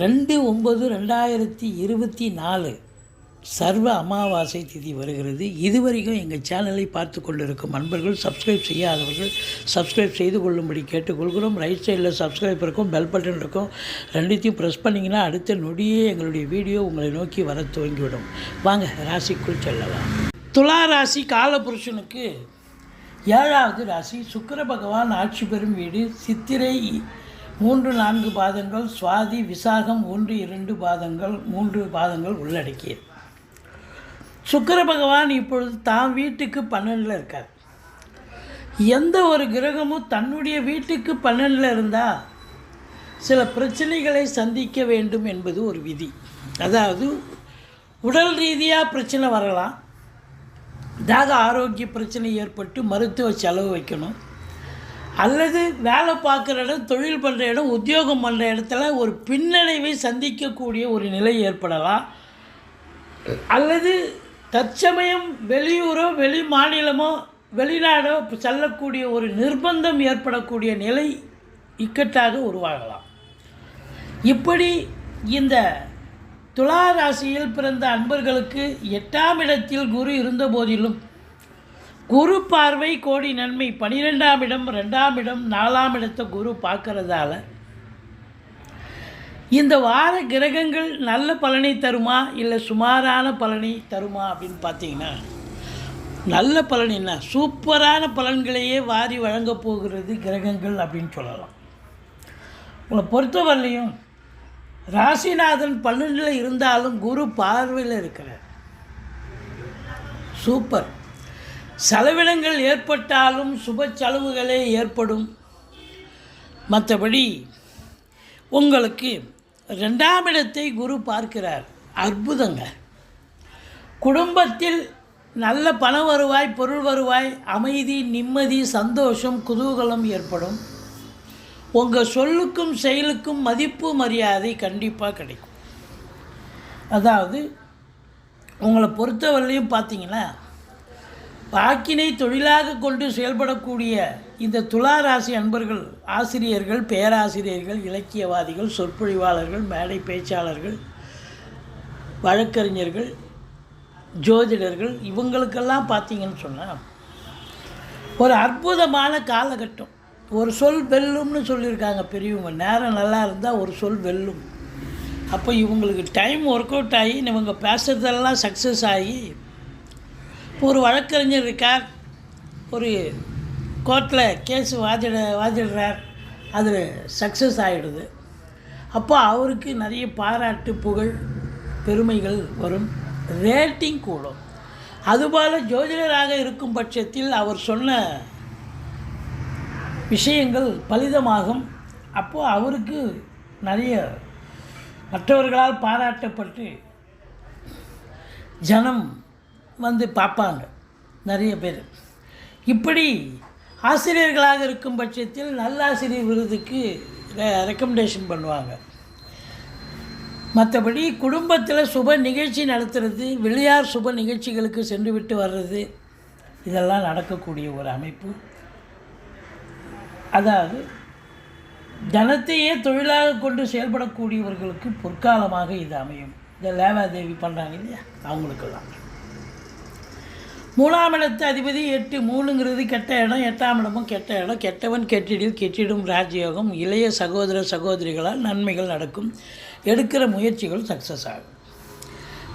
ரெண்டு ஒம்பது ரெண்டாயிரத்தி இருபத்தி நாலு சர்வ அமாவாசை திதி வருகிறது. இதுவரைக்கும் எங்கள் சேனலை பார்த்து கொண்டிருக்கும் அன்பர்கள் சப்ஸ்கிரைப் செய்யாதவர்கள் சப்ஸ்கிரைப் செய்து கொள்ளும்படி கேட்டுக்கொள்கிறோம். ரைட் சைடில் சப்ஸ்கிரைப் இருக்கும் பெல் பட்டன் இருக்கும். ரெண்டுத்தையும் ப்ரெஸ் பண்ணிங்கன்னா அடுத்த நொடியே எங்களுடைய வீடியோ உங்களை நோக்கி வர துவங்கிவிடும். வாங்க ராசிக்குள் செல்லலாம். துலா ராசி காலபுருஷனுக்கு ஏழாவது ராசி. சுக்கர பகவான் ஆட்சி பெறும் வீடு சித்திரை மூன்று நான்கு பாதங்கள் சுவாதி விசாகம் ஒன்று இரண்டு பாதங்கள் மூன்று பாதங்கள் உள்ளடக்கியது சுக்கர பகவான் இப்பொழுது தான் வீட்டுக்கு பன்னெண்டில் இருக்கார். எந்த ஒரு கிரகமும் தன்னுடைய வீட்டுக்கு பன்னெண்டில் இருந்தால் சில பிரச்சனைகளை சந்திக்க வேண்டும் என்பது ஒரு விதி. அதாவது உடல் ரீதியாக பிரச்சனை வரலாம். தாக ஆரோக்கிய பிரச்சனை ஏற்பட்டு மருத்துவ செலவு வைக்கணும். அல்லது வேலை பார்க்குற இடம் தொழில் பண்ணுற இடம் உத்தியோகம் பண்ணுற இடத்துல ஒரு பின்னடைவை சந்திக்கக்கூடிய ஒரு நிலை ஏற்படலாம். அல்லது தற்சமயம் வெளியூரோ வெளி மாநிலமோ வெளிநாடோ செல்லக்கூடிய ஒரு நிர்பந்தம் ஏற்படக்கூடிய நிலை இக்கட்டாக உருவாகலாம். இப்படி இந்த துலா ராசியில் பிறந்த அன்பர்களுக்கு எட்டாம் இடத்தில் குரு இருந்த போதிலும் குரு பார்வை கோடி நன்மை. பனிரெண்டாம் இடம் ரெண்டாம் இடம் நாலாம் இடத்தை குரு பார்க்கறதால இந்த வார கிரகங்கள் நல்ல பலனை தருமா? இல்லை சுமாரான பலனை தருமா அப்படின்னு பார்த்தீங்கன்னா நல்ல பலன் என்ன? சூப்பரான பலன்களையே வாரி வழங்கப் போகிறது கிரகங்கள் அப்படின்னு சொல்லலாம். உங்களை பொறுத்தவரையிலையும் ராசிநாதன் பன்னெண்டில் இருந்தாலும் குரு பார்வையில் இருக்கிறார். சூப்பர். செலவினங்கள் ஏற்பட்டாலும் சுப செலவுகளே ஏற்படும். மற்றபடி உங்களுக்கு ரெண்டாம் இடத்தை குரு பார்க்கிறார். அற்புதங்க. குடும்பத்தில் நல்ல பண வருவாய் பொருள் வருவாய் அமைதி நிம்மதி சந்தோஷம் குதூகலம் ஏற்படும். உங்கள் சொல்லுக்கும் செயலுக்கும் மதிப்பு மரியாதை கண்டிப்பாக கிடைக்கும். அதாவது உங்களை பொறுத்தவரையிலையும் பார்த்தீங்கன்னா வாக்கினை தொழிலாக கொண்டு செயல்படக்கூடிய இந்த துலா ராசி அன்பர்கள் ஆசிரியர்கள் பேராசிரியர்கள் இலக்கியவாதிகள் சொற்பொழிவாளர்கள் மேடை பேச்சாளர்கள் வழக்கறிஞர்கள் ஜோதிடர்கள் இவங்களுக்கெல்லாம் பார்த்தீங்கன்னு சொன்னால் ஒரு அற்புதமான காலகட்டம். ஒரு சொல் வெல்லும்னு சொல்லியிருக்காங்க பெரியவங்க. நேரம் நல்லா இருந்தால் ஒரு சொல் வெல்லும். அப்போ இவங்களுக்கு டைம் ஒர்க் அவுட் ஆகி இவங்க பேசுகிறதெல்லாம் சக்ஸஸ் ஆகி ஒரு வழக்கறிஞர் இருக்கார். ஒரு கோர்ட்டில் கேஸ் வாதிட வாதிடுறார். அது சக்ஸஸ் ஆகிடுது அப்போ அவருக்கு நிறைய பாராட்டு புகழ் பெருமைகள் வரும். ரேட்டிங் கூடும். அதுபோல் ஜோதிடராக இருக்கும் பட்சத்தில் அவர் சொன்ன விஷயங்கள் பலிதமாகும். அப்போது அவருக்கு நிறைய மற்றவர்களால் பாராட்டப்பட்டு ஜனம் வந்து பார்ப்பாங்க. நிறைய பேர். இப்படி ஆசிரியர்களாக இருக்கும் பட்சத்தில் நல்லாசிரியர் விருதுக்கு ரெக்கமெண்டேஷன் பண்ணுவாங்க. மற்றபடி குடும்பத்தில் சுப நிகழ்ச்சி நடத்துறது வெளியார் சுப நிகழ்ச்சிகளுக்கு சென்று விட்டு வர்றது இதெல்லாம் நடக்கக்கூடிய ஒரு அமைப்பு. அதாவது தனத்தையே தொழிலாக கொண்டு செயல்படக்கூடியவர்களுக்கு பொற்காலமாக இது அமையும். இந்த லேவாதேவி பண்ணுறாங்க இல்லையா? அவங்களுக்கெல்லாம். மூணாம் இடத்து அதிபதி எட்டு மூணுங்கிறது கெட்ட இடம் எட்டாம் இடமும் கெட்ட இடம். கெட்டவன் கெட்டிடில் கெட்டிடும் ராஜயோகம். இளைய சகோதர சகோதரிகளால் நன்மைகள் நடக்கும். எடுக்கிற முயற்சிகள் சக்ஸஸ் ஆகும்.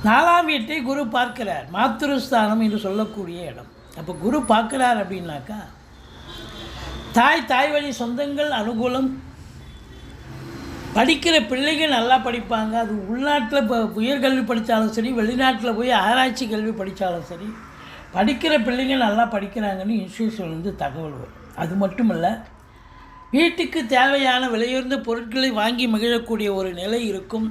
நாலாம் வீட்டை குரு பார்க்கிறார். மாத்திருஸ்தானம் என்று சொல்லக்கூடிய இடம். அப்போ குரு பார்க்கிறார் அப்படின்னாக்கா தாய் தாய் வழி சொந்தங்கள் அனுகூலம். படிக்கிற பிள்ளைகள் நல்லா படிப்பாங்க. அது உள்நாட்டில் இப்போ உயர்கல்வி படித்தாலும் சரி வெளிநாட்டில் போய் ஆராய்ச்சி கல்வி படித்தாலும் சரி படிக்கிற பிள்ளைங்க நல்லா படிக்கிறாங்கன்னு இன்ஸ்டியூஷன்லேருந்து தகவல் வரும். அது மட்டும் இல்லை வீட்டுக்கு தேவையான விலையுயர்ந்த பொருட்களை வாங்கி மகிழக்கூடிய ஒரு நிலை இருக்கும்.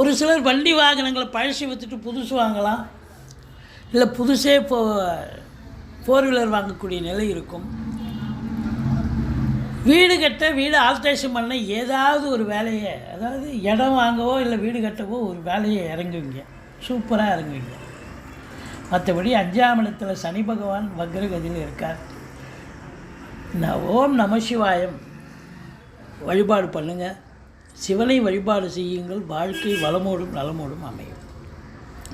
ஒரு சிலர் வண்டி வாகனங்களை பழசி விற்றுட்டு புதுசு வாங்கலாம். இல்லை புதுசே இப்போ ஃபோர் வீலர் வாங்கக்கூடிய நிலை இருக்கும். வீடு கட்ட வீடு ஆல்ட்ரேஷன் பண்ண ஏதாவது ஒரு வேலையை அதாவது இடம் வாங்கவோ இல்லை வீடு கட்டவோ ஒரு வேலையை இறங்குவீங்க. சூப்பராக இறங்குவீங்க. மற்றபடி அஞ்சாம் இடத்தில் சனி பகவான் வக்ரகதியில் இருக்கார். நான் ஓம் நம சிவாயம். வழிபாடு பண்ணுங்கள் சிவனை வழிபாடு செய்யுங்கள். வாழ்க்கை வளமோடும் நலமோடும் அமையும்.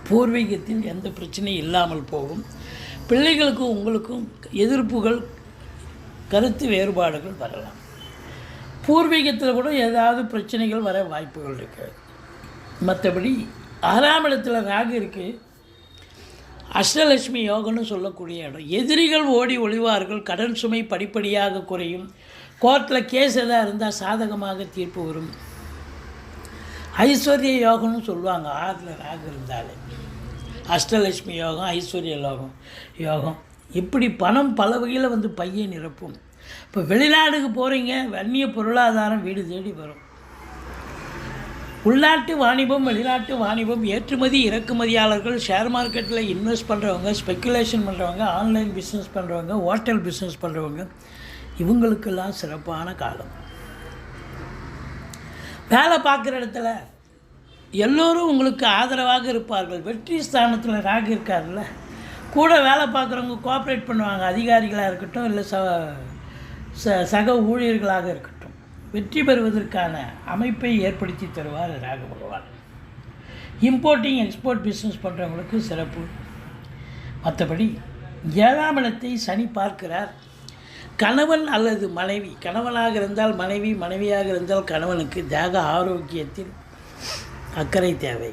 பூர்வீகத்தில் எந்த பிரச்சனையும் இல்லாமல் போகும். பிள்ளைகளுக்கும் உங்களுக்கும் எதிர்ப்புகள் கருத்து வேறுபாடுகள் வரலாம். பூர்வீகத்தில் கூட ஏதாவது பிரச்சனைகள் வர வாய்ப்புகள் இருக்கிறது மற்றபடி ஆறாம் இடத்துல ராகு இருக்குது அஷ்டலட்சுமி யோகம்னு சொல்லக்கூடிய இடம். எதிரிகள் ஓடி ஒளிவார்கள் கடன் சுமை படிப்படியாக குறையும். கோர்ட்டில் கேஸ் எதாக இருந்தால் சாதகமாக தீர்ப்பு வரும். ஐஸ்வர்ய யோகம்னு சொல்லுவாங்க ஆறில் ராகு இருந்தாலே. அஷ்டலட்சுமி யோகம் ஐஸ்வர்ய யோகம் யோகம். இப்படி பணம் பல வகையில் வந்து பையை நிரப்பும். இப்போ வெளிநாடுக்கு போகிறீங்க வன்னிய பொருளாதாரம் வீடு தேடி வரும். உள்நாட்டு வாணிபம் வெளிநாட்டு வாணிபம் ஏற்றுமதி இறக்குமதியாளர்கள் ஷேர் மார்க்கெட்டில் இன்வெஸ்ட் பண்ணுறவங்க ஸ்பெக்குலேஷன் பண்ணுறவங்க ஆன்லைன் பிஸ்னஸ் பண்ணுறவங்க ஹோட்டல் பிஸ்னஸ் பண்ணுறவங்க இவங்களுக்கெல்லாம் சிறப்பான காலம். வேலை பார்க்குற இடத்துல எல்லோரும் உங்களுக்கு ஆதரவாக இருப்பார்கள். வெற்றி ஸ்தானத்தில் ராகு இருக்கார்ல கூட வேலை பார்க்குறவங்க கோஆப்ரேட் பண்ணுவாங்க. அதிகாரிகளாக இருக்கட்டும் இல்லை ச ச சக ஊழியர்களாக இருக்கட்டும். வெற்றி பெறுவதற்கான அமைப்பை ஏற்படுத்தி தருவார் ராக பகவான். இம்போர்ட்டிங் எக்ஸ்போர்ட் பிஸ்னஸ் பண்ணுறவங்களுக்கு சிறப்பு. மற்றபடி ஏழாம் இடத்தை சனி பார்க்கிறார். கணவன் அல்லது மனைவி கணவனாக இருந்தால் மனைவி மனைவியாக இருந்தால் கணவனுக்கு தேக ஆரோக்கியத்தில் அக்கறை தேவை.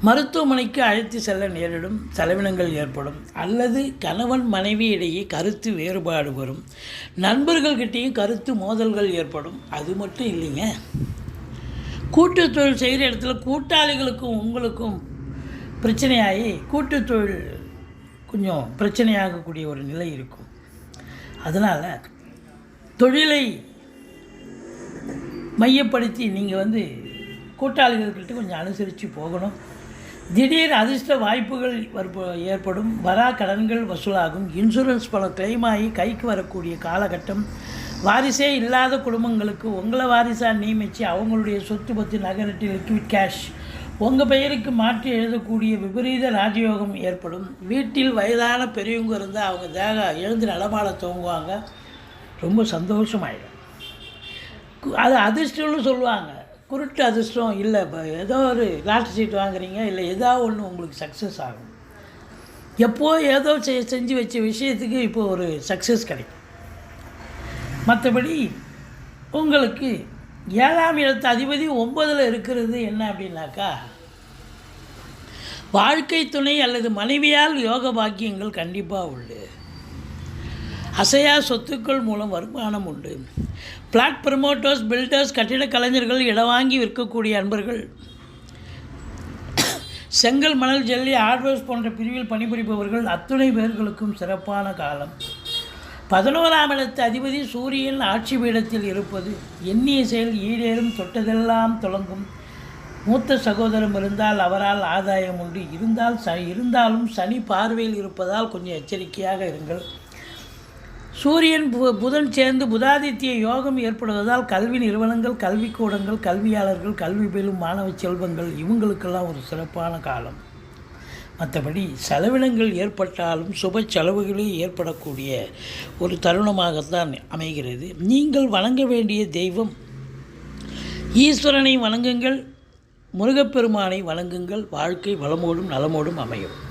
மருத்துவமனைக்கு அழைத்து செல்ல நேரிடும் செலவினங்கள் ஏற்படும். அல்லது கணவன் மனைவி இடையே கருத்து வேறுபாடு வரும். நண்பர்கள்கிட்டேயும் கருத்து மோதல்கள் ஏற்படும். அது மட்டும் இல்லைங்க. கூட்டு தொழில் செய்கிற இடத்துல கூட்டாளிகளுக்கும் உங்களுக்கும் பிரச்சனையாகி கூட்டு தொழில் கொஞ்சம் பிரச்சனையாகக்கூடிய ஒரு நிலை இருக்கும். அதனால் தொழிலை மையப்படுத்தி நீங்கள் வந்து கூட்டாளிகள்கிட்ட கொஞ்சம் அனுசரித்து போகணும். திடீர் அதிர்ஷ்ட வாய்ப்புகள் ஏற்படும். வரா கடன்கள் வசூலாகும். இன்சூரன்ஸ் பணம் claim ஆகி கைக்கு வரக்கூடிய காலகட்டம். வாரிசே இல்லாத குடும்பங்களுக்கு உங்களை வாரிசாக நியமித்து அவங்களுடைய சொத்து பற்றி நகரட்டி லிக்விட் கேஷ் உங்கள் பெயருக்கு மாற்றி எழுதக்கூடிய விபரீத ராஜயோகம் ஏற்படும். வீட்டில் வயதான பெரியவங்க இருந்தால் அவங்க தேக எழுந்து நடமாட துவங்குவாங்க. ரொம்ப சந்தோஷமாயிடும். கு- அது அதிர்ஷ்டம்னு சொல்லுவாங்க. குருட்டு அதிர்ஷ்டம் இல்லை. இப்போ ஏதோ ஒரு லாட்ரி சீட் வாங்குறீங்க இல்லை ஏதோ ஒன்று உங்களுக்கு சக்ஸஸ் ஆகும். எப்போ ஏதோ செ- செஞ்சு வச்ச விஷயத்துக்கு இப்போ ஒரு சக்ஸஸ் கிடைக்கும். மற்றபடி உங்களுக்கு ஏழாம் இடத்து அதிபதி ஒன்பதில் இருக்கிறது என்ன அப்படின்னாக்கா வாழ்க்கை துணை அல்லது மனைவியால் யோக பாக்கியங்கள் கண்டிப்பாக உண்டு. அசையா சொத்துக்கள் மூலம் வருமானம் உண்டு. பிளாட் ப்ரமோட்டர்ஸ் பில்டர்ஸ் கட்டிட கலைஞர்கள் இடம் வாங்கி விற்கக்கூடிய அன்பர்கள். செங்கல் மணல் ஜல்லி ஹார்ட்வேர்ஸ் போன்ற பிரிவில் பணிபுரிபவர்கள் அத்துணை பேர்களுக்கும் சிறப்பான காலம். பதினோராம் இடத்து அதிபதி சூரியன் ஆட்சி பீடத்தில் இருப்பது எண்ணிய செயல் ஈடேறும் தொட்டதெல்லாம் தொடங்கும் மூத்த சகோதரம் இருந்தால் அவரால் ஆதாயம் உண்டு. இருந்தால் ச இருந்தாலும் சனி பார்வையில் இருப்பதால் கொஞ்சம் எச்சரிக்கையாக இருங்கள். சூரியன் பு- புதன் சேர்ந்து புதாதித்ய யோகம் ஏற்படுவதால் கல்வி நிறுவனங்கள் கல்விக்கூடங்கள் கல்வியாளர்கள் கல்வி பயிலும் மாணவ செல்வங்கள் இவங்களுக்கெல்லாம் ஒரு சிறப்பான காலம். மற்றபடி செலவினங்கள் ஏற்பட்டாலும் சுப செலவுகளே ஏற்படக்கூடிய ஒரு தருணமாகத்தான் அமைகிறது. நீங்கள் வணங்க வேண்டிய தெய்வம் ஈஸ்வரனை வணங்குங்கள் முருகப்பெருமானை வணங்குங்கள் வாழ்க்கை வளமோடும் நலமோடும் அமையும்.